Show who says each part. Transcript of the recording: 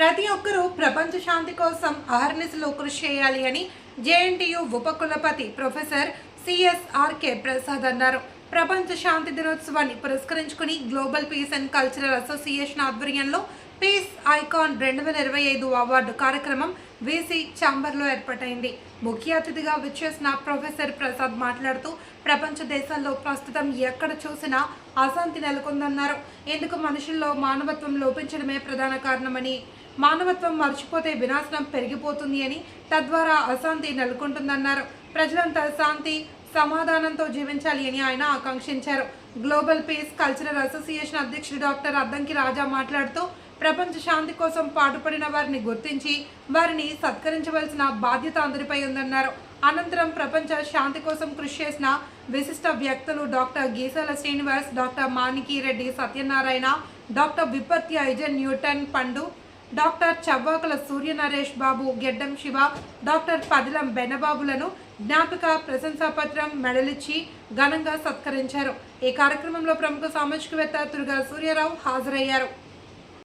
Speaker 1: ప్రతి ఒక్కరూ ప్రపంచ శాంతి కోసం అహర్నిశలు కృషి చేయాలి అని జేఎన్టీయు ఉపకులపతి ప్రొఫెసర్ సిఎస్ఆర్కే ప్రసాద్ అన్నారు. ప్రపంచ శాంతి దినోత్సవాన్ని పురస్కరించుకుని global peace and cultural association ఆధ్వర్యంలో పీస్ ఐకాన్ రెండు వేల ఇరవై ఐదు అవార్డు కార్యక్రమం వీసీ ఛాంబర్లో ఏర్పాటైంది. ముఖ్య అతిథిగా విచ్చేసిన ప్రొఫెసర్ ప్రసాద్ మాట్లాడుతూ ప్రపంచ దేశాల్లో ప్రస్తుతం ఎక్కడ చూసినా అశాంతి నెలకొందన్నారు. ఇందుకు మనుషుల్లో మానవత్వం లోపించడమే ప్రధాన కారణమని మానవత్వం మర్చిపోతే వినాశనం పెరిగిపోతుంది అని తద్వారా అశాంతి నెలకొంటుందన్నారు. ప్రజలంతా శాంతి సమాధానంతో జీవించాలి అని ఆయన ఆకాంక్షించారు. గ్లోబల్ పీస్ కల్చరల్ అసోసియేషన్ అధ్యక్షుడు డాక్టర్ అద్దంకి రాజా మాట్లాడుతూ ప్రపంచ శాంతి కోసం పాటుపడిన వారిని గుర్తించి వారిని సత్కరించవలసిన బాధ్యత అందరిపై ఉందన్నారు. అనంతరం ప్రపంచ శాంతి కోసం కృషి చేసిన విశిష్ట వ్యక్తులు doctor Geesala Srinivas doctor Maniki Reddy Satyanarayana doctor Vipatti ఐజన్ Newton Pandu doctor Chavvakula Suryanaresh Babu Geddam Siva doctor పదిలం బెనబాబులను జ్ఞాపక ప్రశంసాపత్రం మెడలిచ్చి ఘనంగా సత్కరించారు. ఈ కార్యక్రమంలో ప్రముఖ సామాజికవేత్త తురుగా సూర్యారావు హాజరయ్యారు.